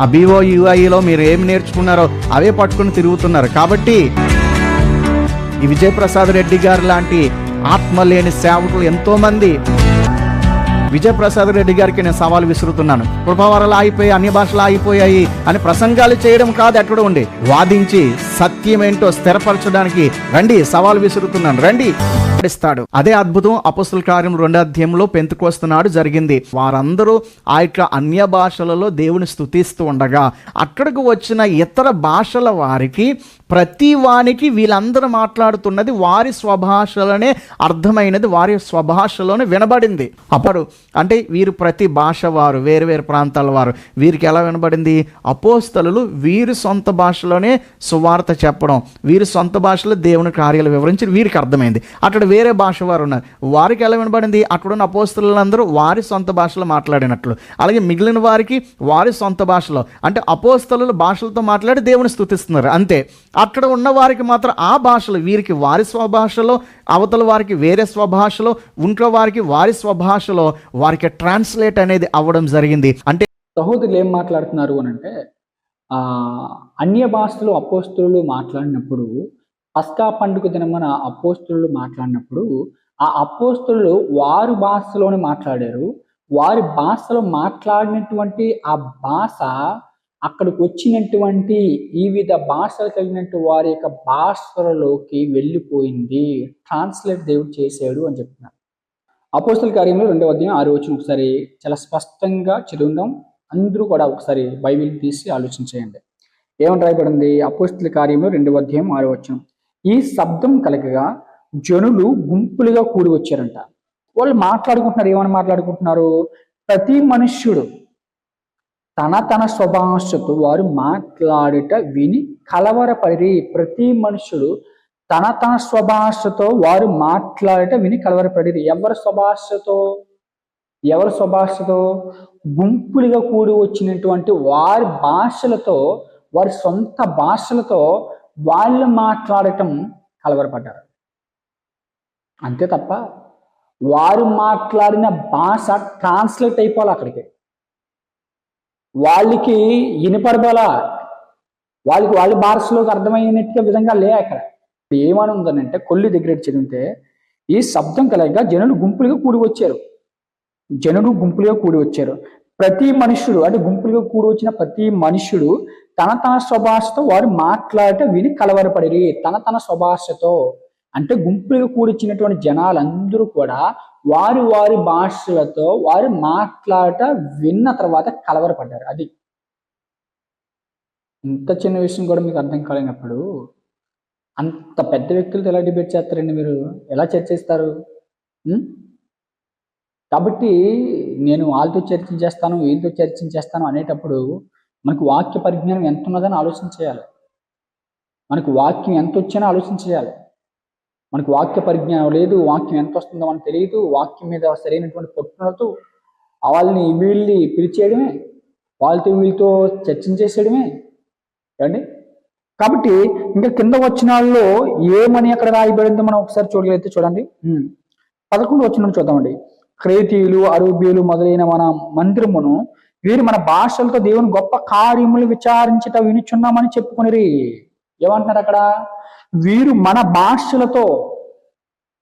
ఆ బీఓ యూఐలో మీరు ఏం నేర్చుకున్నారో అవే పట్టుకుని తిరుగుతున్నారు. కాబట్టి ఈ విజయప్రసాద్ రెడ్డి గారు లాంటి ఆత్మ లేని సేవకులు ఎంతోమంది మంది విజయప్రసాద్ రెడ్డి గారికి నేను సవాల్ విసురుతున్నాను. కృపావరాలు ఆగిపోయి అన్ని భాషలు ఆగిపోయాయి అని ప్రసంగాలు చేయడం కాదు ఎక్కడ ఉండి. వాదించి సత్యం ఏంటో స్థిరపరచడానికి రండి సవాల్ విసురుతున్నాను. రండి. ఇస్తాడు. అదే అద్భుతం అపస్తుల కార్యం రెండో అధ్యాయంలో పెంతుకొస్తున్నాడు జరిగింది. వారందరూ ఆ యొక్క అన్య భాషలలో దేవుని స్థుతిస్తూ ఉండగా అక్కడికి వచ్చిన ఇతర భాషల వారికి ప్రతి వానికి వీళ్ళందరూ మాట్లాడుతున్నది వారి స్వభాషలోనే అర్థమైనది వారి స్వభాషలోనే వినబడింది. అప్పుడు అంటే వీరు ప్రతి భాష వారు వేరు వేరు ప్రాంతాల వారు. వీరికి ఎలా వినబడింది? అపోస్తలు వీరి సొంత భాషలోనే సువార్త చెప్పడం వీరి సొంత భాషలో దేవుని కార్యాలు వివరించి వీరికి అర్థమైంది. అక్కడ వేరే భాష వారు ఉన్నారు. వారికి ఎలా వినబడింది? అక్కడున్న అపోస్తలందరూ వారి సొంత భాషలో మాట్లాడినట్లు. అలాగే మిగిలిన వారికి వారి సొంత భాషలో. అంటే అపోస్తలు భాషలతో మాట్లాడి దేవుని స్థుతిస్తున్నారు. అంతే. అక్కడ ఉన్న వారికి మాత్రం ఆ భాషలో వీరికి వారి స్వభాషలో అవతల వారికి వేరే స్వభాషలో ఇంట్లో వారికి వారి స్వభాషలో వారికి ట్రాన్స్లేట్ అనేది అవ్వడం జరిగింది. అంటే సహోదరులు ఏం మాట్లాడుతున్నారు అని అంటే అన్య భాషలు అపోస్తులు మాట్లాడినప్పుడు పస్కా పండుగ దినమన అపోస్తులు మాట్లాడినప్పుడు ఆ అపోస్తులు వారి భాషలోనే మాట్లాడారు. వారి భాషలో మాట్లాడినటువంటి ఆ భాష అక్కడికి వచ్చినటువంటి వివిధ భాషలు కలిగినట్టు వారి యొక్క భాషలలోకి వెళ్ళిపోయింది. ట్రాన్స్లేట్ దేవుడు చేశాడు అని చెప్తున్నారు. అపోస్తుల కార్యంలో రెండవ అధ్యాయం ఆరు వచ్చిన ఒకసారి చాలా స్పష్టంగా చదువుదాం. అందరూ కూడా ఒకసారి బైబిల్ తీసి ఆలోచన చేయండి. ఏమని రాయబడింది? అపోస్తుల కార్యంలో రెండవ అధ్యాయం ఆరు వచ్చిన ఈ శబ్దం కలగగా జనులు గుంపులుగా కూడి వచ్చారంట. వాళ్ళు మాట్లాడుకుంటున్నారు. ఏమని మాట్లాడుకుంటున్నారు? ప్రతి మనుష్యుడు తన తన స్వభాషతో వారు మాట్లాడుట విని కలవరపడి ప్రతి మనుషుడు తన తన స్వభాషతో వారు మాట్లాడట విని కలవరపడి ఎవరి స్వభాషతో ఎవరి స్వభాషతో గుంపులుగా కూడి వచ్చినటువంటి వారి భాషలతో వారి సొంత భాషలతో వాళ్ళు మాట్లాడటం కలవరపడ్డారు. అంతే తప్ప వారు మాట్లాడిన భాష ట్రాన్స్లేట్ అయిపోవాలి అక్కడికి. వాళ్ళకి వినపడబోలా వాళ్ళకి వాళ్ళ భాషలోకి అర్థమైనట్టుగా విధంగా లే అక్కడ. ఏమని ఉందనంటే కొల్లి దగ్గర చదివితే ఈ శబ్దం కలగ జనులు గుంపులుగా కూడి వచ్చారు జనులు గుంపులుగా కూడి వచ్చారు ప్రతి మనుష్యుడు అంటే గుంపులుగా కూడి వచ్చిన ప్రతి మనుష్యుడు తన తన స్వభాషతో వారు మాట్లాడటం విని కలవరపడి తన తన స్వభాషతో. అంటే గుంపులుగా కూడిచ్చినటువంటి జనాలందరూ కూడా వారి వారి భాషలతో వారు మాట్లాడట విన్న తర్వాత కలవరపడ్డారు. అది ఇంత చిన్న విషయం కూడా మీకు అర్థం కాలేనప్పుడు అంత పెద్ద వ్యక్తులతో ఎలా డిబేట్ చేస్తారండి మీరు? ఎలా చర్చిస్తారు? కాబట్టి నేను వాళ్ళతో చర్చించేస్తాను వీళ్ళతో చర్చించేస్తాను అనేటప్పుడు మనకు వాక్య పరిజ్ఞానం ఎంత ఉన్నదని ఆలోచన చేయాలి. మనకు వాక్యం ఎంత వచ్చినా ఆలోచన చేయాలి. మనకు వాక్య పరిజ్ఞానం లేదు వాక్యం ఎంత వస్తుందో మనకు తెలియదు వాక్యం మీద సరైనటువంటి పట్టుదలతో వాళ్ళని వీళ్ళని పిలిచేయడమే వాళ్ళతో వీళ్ళతో చర్చించేసేయడమే ఏమండి? కాబట్టి ఇంకా కింద వచ్చిన వాళ్ళలో ఏమని అక్కడ రాయబడిందో మనం ఒకసారి చూడగలిగితే చూడండి. పదకొండు వచ్చిన చూద్దామండి. క్రేతీయులు అరూబీయులు మొదలైన మన మందిరమును వీరు మన భాషలతో దేవుని గొప్ప కార్యములు విచారించట వినిచున్నామని చెప్పుకునిరి. ఏమంటున్నారు అక్కడ? వీరు మన భాషలతో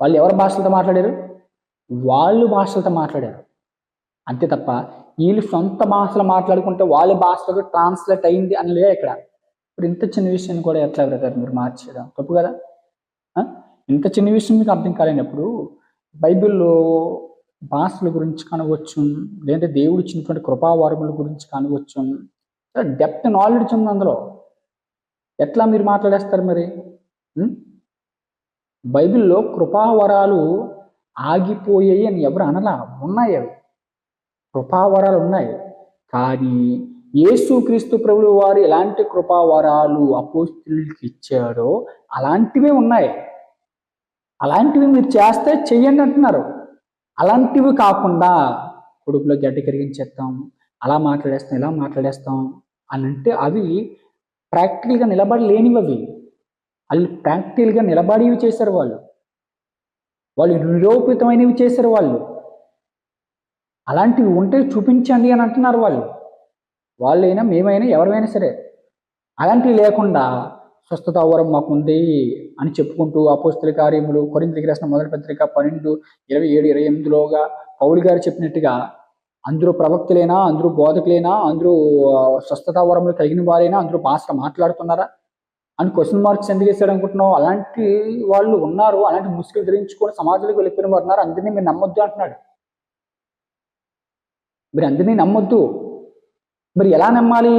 వాళ్ళు ఎవరి భాషలతో మాట్లాడారు? వాళ్ళు భాషలతో మాట్లాడారు. అంతే తప్ప వీళ్ళు సొంత భాషలు మాట్లాడుకుంటే వాళ్ళ భాషలకు ట్రాన్స్లేట్ అయింది అని లే ఇక్కడ? ఇప్పుడు ఇంత చిన్న విషయాన్ని కూడా ఎట్లా బ్రదర్ మీరు మార్చేయడం తప్పు కదా? ఇంత చిన్న విషయం మీకు అర్థం కాలేనప్పుడు బైబిల్లో భాషల గురించి కనవచ్చు లేదంటే దేవుడు ఇచ్చినటువంటి కృపావరముల గురించి కనవచ్చు డెప్త్ నాలెడ్జ్ ఉంది అందులో. ఎట్లా మీరు మాట్లాడేస్తారు మరి? బైబిల్లో కృపావరాలు ఆగిపోయాయి అని ఎవరు అనలా? ఉన్నాయి అవి. కృపావరాలు ఉన్నాయి. కానీ యేసుక్రీస్తు ప్రభులు వారు ఎలాంటి కృపావరాలు అపోస్తులకి ఇచ్చాడో అలాంటివే ఉన్నాయి. అలాంటివి మీరు చేస్తే చెయ్యండి అంటున్నారు. అలాంటివి కాకుండా కొడుకులో గడ్డ కరిగించేస్తాం అలా మాట్లాడేస్తాం ఇలా మాట్లాడేస్తాం అని అంటే అవి ప్రాక్టికల్గా నిలబడి లేనివి అవి వాళ్ళు ప్రాక్టికల్గా నిలబడివి చేశారు వాళ్ళు. వాళ్ళు నిరూపితమైనవి చేశారు వాళ్ళు. అలాంటివి ఉంటే చూపించండి అని అంటున్నారు వాళ్ళు. వాళ్ళైనా మేమైనా ఎవరైనా సరే అలాంటివి లేకుండా స్వస్థత వరం మాకుంది అని చెప్పుకుంటూ అపోస్తుల కార్యములు కొరింతకి రాసిన మొదటి పత్రిక పన్నెండు ఇరవై ఏడు ఇరవై ఎనిమిదిలోగా పౌలు గారు చెప్పినట్టుగా అందరూ ప్రవక్తులైనా? అందరూ బోధకులైనా? అందరూ స్వస్థతావరములు స్వస్థత వరములు కలిగిన వారైనా? అందరూ భాష మాట్లాడుతున్నారా? అని క్వశ్చన్ మార్క్స్ ఎందుకు వేసాడు అనుకుంటున్నావు? అలాంటి వాళ్ళు ఉన్నారు. అలాంటి ముసుగులు ధరించుకొని సమాజంలోకి వెళ్ళిపోయిన వారు ఉన్నారు. అందరినీ మీరు నమ్మొద్దు అంటున్నాడు. మీరు అందరినీ నమ్మొద్దు. మరి ఎలా నమ్మాలి?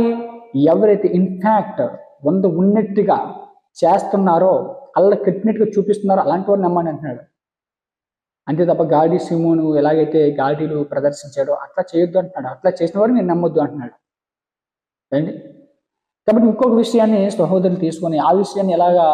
ఎవరైతే ఇన్ఫాక్ట్ వంద ఉన్నట్టుగా చేస్తున్నారో అల్ల కట్టినట్టుగా చూపిస్తున్నారో అలాంటి వారు నమ్మని అంటున్నాడు. అంతే తప్ప గాడి సిమోను ఎలాగైతే గాడిలు ప్రదర్శించాడో అట్లా చేయొద్దు అంటున్నాడు. అట్లా చేసిన వాడు నేను నమ్మొద్దు అంటున్నాడు. ఏంటి? కాబట్టి ఇంకొక విషయాన్ని సహోదరులు తీసుకొని ఆ విషయాన్ని ఎలాగా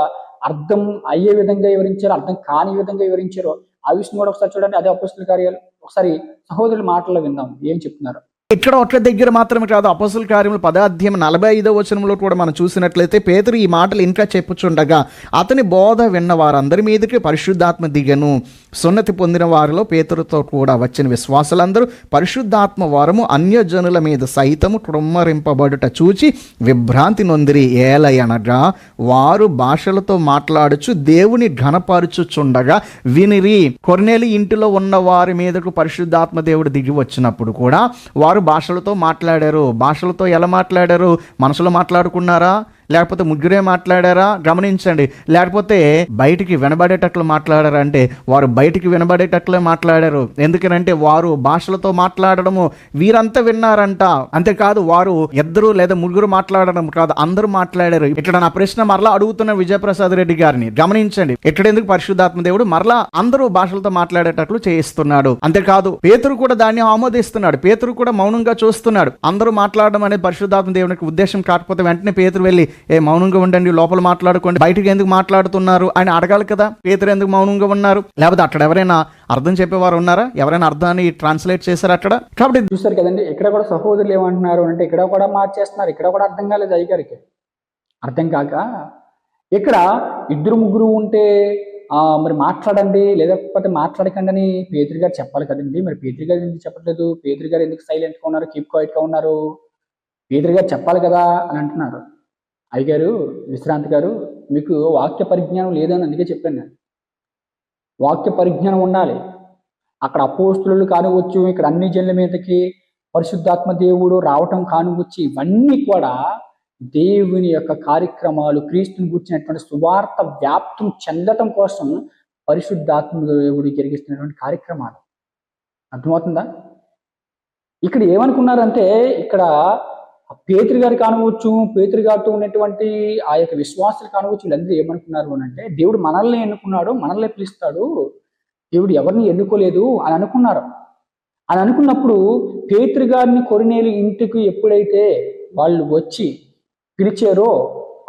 అర్థం అయ్యే విధంగా వివరించారో అర్థం కాని విధంగా వివరించారో ఆ విషయం కూడా ఒకసారి చూడండి. అదే అపస్తుల కార్యాలు. ఒకసారి సహోదరుల మాటల్లో విందాం. ఏం చెప్తున్నారు? ఇక్కడ ఒక్క దగ్గర మాత్రమే కాదు అపసుల కార్యములు పదాధ్యాయం నలభై ఐదో వచనంలో కూడా మనం చూసినట్లయితే పేదరు ఈ మాటలు ఇంకా చెప్పుచుండగా అతని బోధ విన్న వారందరి మీదకి పరిశుద్ధాత్మ దిగను. సున్నతి పొందిన వారిలో పేతురుతో కూడా వచ్చిన విశ్వాసులందరూ పరిశుద్ధాత్మ వరము అన్యజనుల మీద సైతము కృమ్మరింపబడుట చూచి విభ్రాంతి నొందిరి ఏలయనగా వారు భాషలతో మాట్లాడుచు దేవుని ఘనపరుచుచుండగా వినిరి. కొర్నేలి ఇంటిలో ఉన్న వారి మీదకు పరిశుద్ధాత్మ దేవుడు దిగి వచ్చినప్పుడు కూడా వారు భాషలతో మాట్లాడారు. భాషలతో ఎలా మాట్లాడారు? మనసులో మాట్లాడుకున్నారా? లేకపోతే ముగ్గురే మాట్లాడారా? గమనించండి. లేకపోతే బయటికి వినబడేటట్లు మాట్లాడారా అంటే వారు బయటికి వినబడేటట్లే మాట్లాడారు. ఎందుకనంటే వారు భాషలతో మాట్లాడడము వీరంతా విన్నారంట. అంతేకాదు వారు ఇద్దరు లేదా ముగ్గురు మాట్లాడడం కాదు అందరూ మాట్లాడారు. ఇక్కడ నా ప్రశ్న మరలా అడుగుతున్న విజయప్రసాద్ రెడ్డి గారిని గమనించండి. ఇక్కడ ఎందుకు పరిశుద్ధాత్మ దేవుడు మరలా అందరూ భాషలతో మాట్లాడేటట్లు చేయిస్తున్నాడు. అంతేకాదు పేతురు కూడా దాన్ని ఆమోదిస్తున్నాడు. పేతురు కూడా మౌనంగా చూస్తున్నాడు. అందరూ మాట్లాడడం అనేది పరిశుద్ధాత్మ దేవునికి ఉద్దేశం కాకపోతే వెంటనే పేతురు వెళ్ళి ఏ మౌనంగా ఉండండి లోపల మాట్లాడుకోండి బయటకు ఎందుకు మాట్లాడుతున్నారు? ఆయన అడగాలి కదా. పేదరు ఎందుకు మౌనంగా ఉన్నారు? లేకపోతే అక్కడ ఎవరైనా అర్థం చెప్పేవారు ఉన్నారా? ఎవరైనా అర్థాన్ని ట్రాన్స్లేట్ చేశారు అక్కడ? కాబట్టి చూస్తారు కదండి ఇక్కడ కూడా సహోదరులు ఏమంటున్నారు అంటే ఇక్కడ కూడా మార్చేస్తున్నారు ఇక్కడ కూడా అర్థం కాలేదు అయ్యగారికి. అర్థం కాక ఇక్కడ ఇద్దరు ముగ్గురు ఉంటే మరి మాట్లాడండి లేకపోతే మాట్లాడకండి అని పేదరి గారు చెప్పాలి కదండి. మరి పేదరి గారు ఎందుకు చెప్పట్లేదు? పేదరి గారు ఎందుకు సైలెంట్గా ఉన్నారు? కీప్ క్వైట్గా ఉన్నారు? పేదరి గారు చెప్పాలి కదా అని అంటున్నారు. అయ్యగారు విశ్రాంతి గారు మీకు వాక్య పరిజ్ఞానం లేదని అందుకే చెప్పాను నేను. వాక్య పరిజ్ఞానం ఉండాలి. అక్కడ అపోస్తులు కానివచ్చు ఇక్కడ అన్ని జనుల మీదకి పరిశుద్ధాత్మ దేవుడు రావటం కానివచ్చు ఇవన్నీ కూడా దేవుని యొక్క కార్యక్రమాలు క్రీస్తుని గుర్చినటువంటి సువార్త వ్యాప్తం చెందటం కోసం పరిశుద్ధాత్మ దేవుడు జరిగిస్తున్నటువంటి కార్యక్రమాలు. అర్థమవుతుందా? ఇక్కడ ఏమనుకున్నారంటే ఇక్కడ పేతురు గారు కానవచ్చు పేతురు గారితో ఉన్నటువంటి ఆ యొక్క విశ్వాసాలు కానవచ్చు వీళ్ళందరూ ఏమనుకున్నారు అని అంటే దేవుడు మనల్ని ఎన్నుకున్నాడు మనల్ని పిలుస్తాడు దేవుడు ఎవరిని ఎన్నుకోలేదు అని అనుకున్నారు. అని అనుకున్నప్పుడు పేతురు గారిని కొరినేలు ఇంటికి ఎప్పుడైతే వాళ్ళు వచ్చి పిలిచారో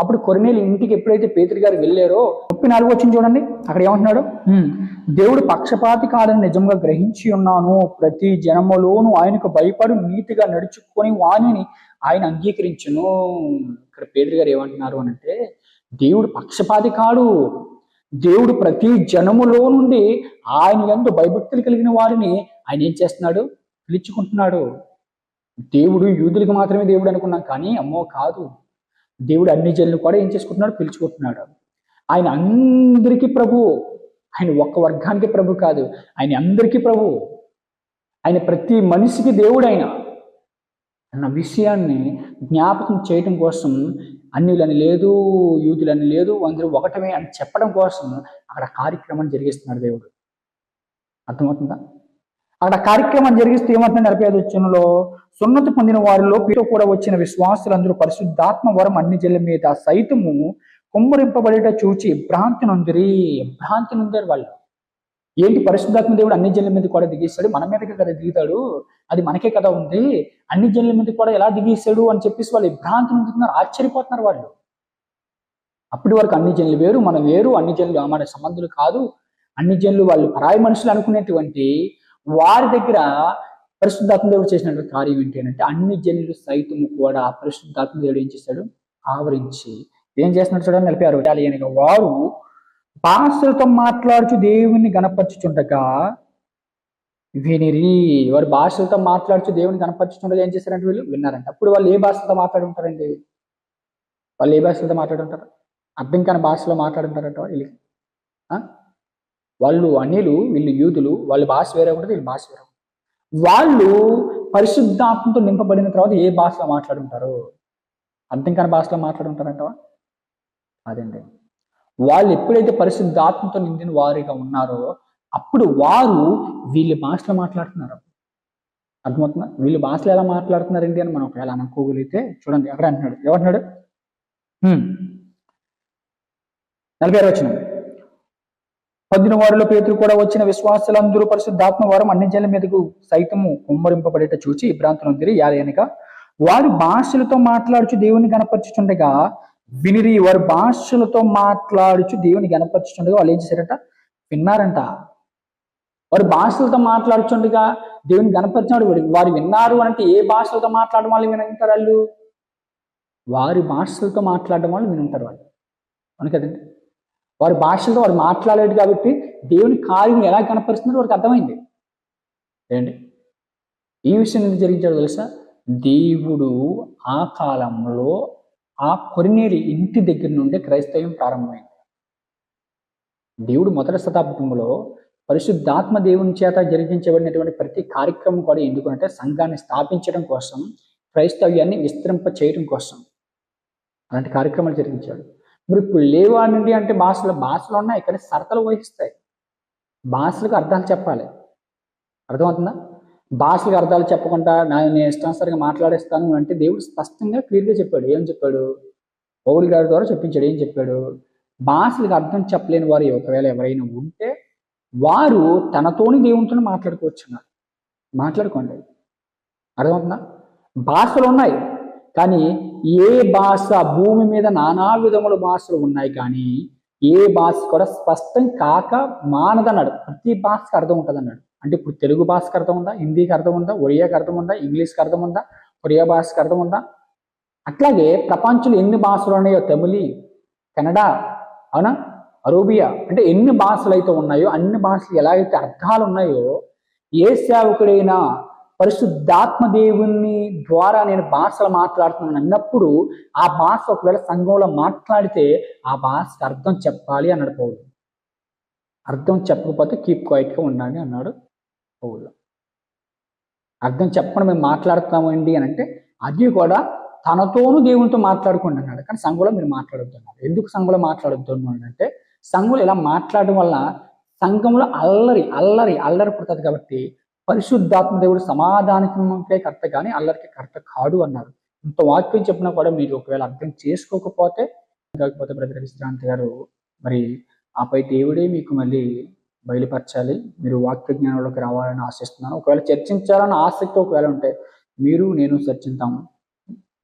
అప్పుడు కొరినేలు ఇంటికి ఎప్పుడైతే పేతురు గారు వెళ్ళారో ముప్పై నాలుగు వచ్చింది చూడండి అక్కడ ఏమంటున్నాడు? "హ్మ్, దేవుడు పక్షపాతి కాదని నిజంగా గ్రహించి ఉన్నాను. ప్రతి జనములోను ఆయనకు భయపడి నీతిగా నడుచుకొని వాణిని ఆయన అంగీకరించును. ఇక్కడ పేదరి గారు ఏమంటున్నారు అని అంటే దేవుడు పక్షపాతి కాడు. దేవుడు ప్రతి జనములో నుండి ఆయన ఎందు భయభక్తులు కలిగిన వారిని ఆయన ఏం చేస్తున్నాడు? పిలుచుకుంటున్నాడు. దేవుడు యూదులకు మాత్రమే దేవుడు అనుకున్నాం కానీ అమ్మో కాదు. దేవుడు అన్ని జనులు కూడా ఏం చేసుకుంటున్నాడు? పిలుచుకుంటున్నాడు. ఆయన అందరికీ ప్రభు. ఆయన ఒక్క వర్గానికి ప్రభు కాదు. ఆయన అందరికీ ప్రభు. ఆయన ప్రతి మనిషికి దేవుడు ఆయన. అన్న విషయాన్ని జ్ఞాపకం చేయటం కోసం అన్యులని లేదు యూదులని లేదు అందరూ ఒకటమే అని చెప్పడం కోసం అక్కడ కార్యక్రమం జరిగిస్తున్నాడు దేవుడు. అర్థమవుతుందా? అక్కడ కార్యక్రమం జరిగిస్తూ ఏమంటున్నా నలభై ఐదు సున్నతి పొందిన వారిలో పీటో కూడా వచ్చిన విశ్వాసులందరూ పరిశుద్ధాత్మ వరం అన్ని జల్ల మీద సైతము కుమ్మరింపబడేట చూచి భ్రాంతి నొందిరి భ్రాంతి నొందారు వాళ్ళు. ఏంటి పరిశుద్ధాత్మ దేవుడు అన్ని జనుల మీద కూడా దిగేశాడు? మన మీదకి కదా దిగుతాడు? అది మనకే కదా ఉంది. అన్ని జనుల మీద కూడా ఎలా దిగేశాడు అని చెప్పేసి వాళ్ళు భ్రాంతి నొందుతున్నారు ఆశ్చర్యపోతున్నారు వాళ్ళు. అప్పటి వరకు అన్ని జన్లు వేరు మన వేరు అన్ని జన్లు మన సంబంధులు కాదు. అన్ని జన్లు వాళ్ళు పరాయి మనుషులు అనుకునేటువంటి వారి దగ్గర పరిశుద్ధాత్మ దేవుడు చేసినటువంటి కార్యం ఏంటి అంటే అన్ని జనులు సైతము కూడా పరిశుద్ధాత్మ దేవుడు ఏం చేశాడు? ఆవరించి. ఏం చేస్తున్నాడు చూడండి నలభై ఆరు అనగా వారు భాషలతో మాట్లాడుచు దేవుని గణపరచుచుండగా వినిరి. వారు భాషలతో మాట్లాడుతూ దేవుని కనపరుచుండగా ఏం చేశారంటే వీళ్ళు విన్నారంట. అప్పుడు వాళ్ళు ఏ భాషలతో మాట్లాడుంటారండి వాళ్ళు ఏ భాషలతో మాట్లాడుంటారు అర్థం కాని భాషలో మాట్లాడుంటారంట వీళ్ళకి ఆ? వాళ్ళు అన్యులు వీళ్ళు యూదులు వాళ్ళ భాష వేరే ఉంటుంది వీళ్ళ భాష వేరే వాళ్ళు పరిశుద్ధాత్మతో నింపబడిన తర్వాత ఏ భాషలో మాట్లాడుంటారు? అర్థం కాని భాషలో మాట్లాడుంటారంటవా? అదండి వాళ్ళు ఎప్పుడైతే పరిశుద్ధాత్మతో నిండిన వారిగా ఉన్నారో అప్పుడు వారు వీళ్ళ భాషలో మాట్లాడుతున్నారు. అర్థమవుతుందా? వీళ్ళ భాషలో ఎలా మాట్లాడుతున్నారండి అని మనం ఒకవేళ అనుకోగలిగితే చూడండి ఎక్కడ అంటున్నాడు. ఏమంటున్నాడు హ్మ్. నలభై ఆరు పొందిన వారిలో పేతులు కూడా వచ్చిన విశ్వాసులందరూ పరిశుద్ధాత్మ వారం అన్ని జల మీదకు సైతము కుమ్మరింపబడేట చూచి భ్రాంతులందరి యాదయనక వారి భాషలతో మాట్లాడుచు దేవుని గణపరచుచుండగా వినిరి వారి భాషలతో మాట్లాడుచు దేవుని గణపరచుచుండగా వాళ్ళు ఏం చేశారట? విన్నారంట. వారి భాషలతో మాట్లాడుచుండగా దేవుని గణపరిచినాడు వారు- వారు విన్నారు అంటే ఏ భాషలతో మాట్లాడడం వాళ్ళు వినంటారు వాళ్ళు? వారి భాషలతో మాట్లాడడం వాళ్ళు వినంటారు వాళ్ళు. అవును కదండి వారి భాషతో వారు మాట్లాడలేదు కాబట్టి దేవుని కార్యం ఎలా కనపరుస్తుందో వారికి అర్థమైంది. ఏంటి? ఈ విషయం ఎందుకు జరిగించాడు తెలుసా? దేవుడు ఆ కాలంలో ఆ కొరినేరి ఇంటి దగ్గర నుండే క్రైస్తవ్యం ప్రారంభమైంది. దేవుడు మొదటి శతాబ్దంలో పరిశుద్ధాత్మ దేవుని చేత జరిగించబడినటువంటి ప్రతి కార్యక్రమం కూడా ఎందుకంటే సంఘాన్ని స్థాపించడం కోసం క్రైస్తవ్యాన్ని విస్తరింప చేయడం కోసం అలాంటి కార్యక్రమాలు జరిగించాడు. మరి ఇప్పుడు లేవా నుండి అంటే భాషలు భాషలు ఉన్నాయి కానీ సరతలు వహిస్తాయి భాషలకు అర్థాలు చెప్పాలి. అర్థమవుతుందా? భాషలకు అర్థాలు చెప్పకుండా నా నేను ఇష్టానుసారంగా మాట్లాడేస్తాను అంటే దేవుడు స్పష్టంగా క్లియర్గా చెప్పాడు. ఏం చెప్పాడు? పౌరుల గారి ద్వారా చెప్పించాడు ఏం చెప్పాడు? భాషలకు అర్థం చెప్పలేని వారు ఒకవేళ ఎవరైనా ఉంటే వారు తనతోని దేవునితో మాట్లాడుకోవచ్చున్నారు. మాట్లాడుకోండి. అర్థమవుతుందా? భాషలు ఉన్నాయి. కానీ ఏ భాష భూమి మీద నానా విధముల భాషలు ఉన్నాయి కానీ ఏ భాష కూడా స్పష్టం కాక మానదన్నాడు. ప్రతి భాషకు అర్థం ఉంటుంది అన్నాడు అంటే ఇప్పుడు తెలుగు భాషకు అర్థం ఉందా? హిందీకి అర్థం ఉందా? ఒడియాకి అర్థం ఉందా? ఇంగ్లీష్కి అర్థం ఉందా? కొరియా భాషకు అర్థం ఉందా? అట్లాగే ప్రపంచంలో ఎన్ని భాషలు ఉన్నాయో? తమిళి కెనడా అవునా? అరోబియా. అంటే ఎన్ని భాషలు అయితే ఉన్నాయో అన్ని భాషలు ఎలాగైతే అర్థాలు ఉన్నాయో ఏ సేవకుడైనా పరిశుద్ధాత్మ దేవుని ద్వారా నేను భాషలు మాట్లాడుతున్నాను అన్నప్పుడు ఆ భాష ఒకవేళ సంఘంలో మాట్లాడితే ఆ భాషకు అర్థం చెప్పాలి అన్నాడు పౌరుడు అర్థం చెప్పకపోతే కీప్ క్వైట్గా ఉండాలి అన్నాడు పౌరుడు అర్థం చెప్పడం మేము మాట్లాడుతున్నాము అండి అని అంటే అది కూడా తనతోనూ దేవునితో మాట్లాడుకోండి అన్నాడు. కానీ సంఘంలో మీరు మాట్లాడొద్దు అన్నాడు. ఎందుకు సంఘంలో మాట్లాడొద్దు అన్నాడు అంటే సంఘంలో ఇలా మాట్లాడడం వల్ల సంఘంలో అల్లరి అల్లరి అల్లరి పుడుతుంది కాబట్టి పరిశుద్ధాత్మ దేవుడు సమాధానకే కర్త కానీ అల్లరికి కర్త కాడు అన్నారు. ఇంత వాక్యం చెప్పినా కూడా మీరు ఒకవేళ అర్థం చేసుకోకపోతే కాకపోతే బ్రదర్ విశ్రాంతి గారు మరి ఆపై దేవుడే మీకు మళ్ళీ బయలుపరచాలి. మీరు వాక్య జ్ఞానంలోకి రావాలని ఆశిస్తున్నాను. ఒకవేళ చర్చించాలని ఆసక్తి ఒకవేళ ఉంటే మీరు నేను చర్చిద్దాము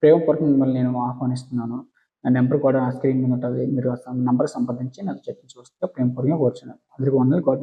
ప్రేమపూర్వకం మిమ్మల్ని నేను ఆహ్వానిస్తున్నాను. నా నెంబర్ కూడా నా స్క్రీన్ మీద ఉంటుంది. మీరు నెంబర్ నంబర్ సంప్రదించి నాకు చర్చించవచ్చు ప్రేమపూర్వకంగా కోరుచున్నాను. అందరికీ వందలు గౌరవ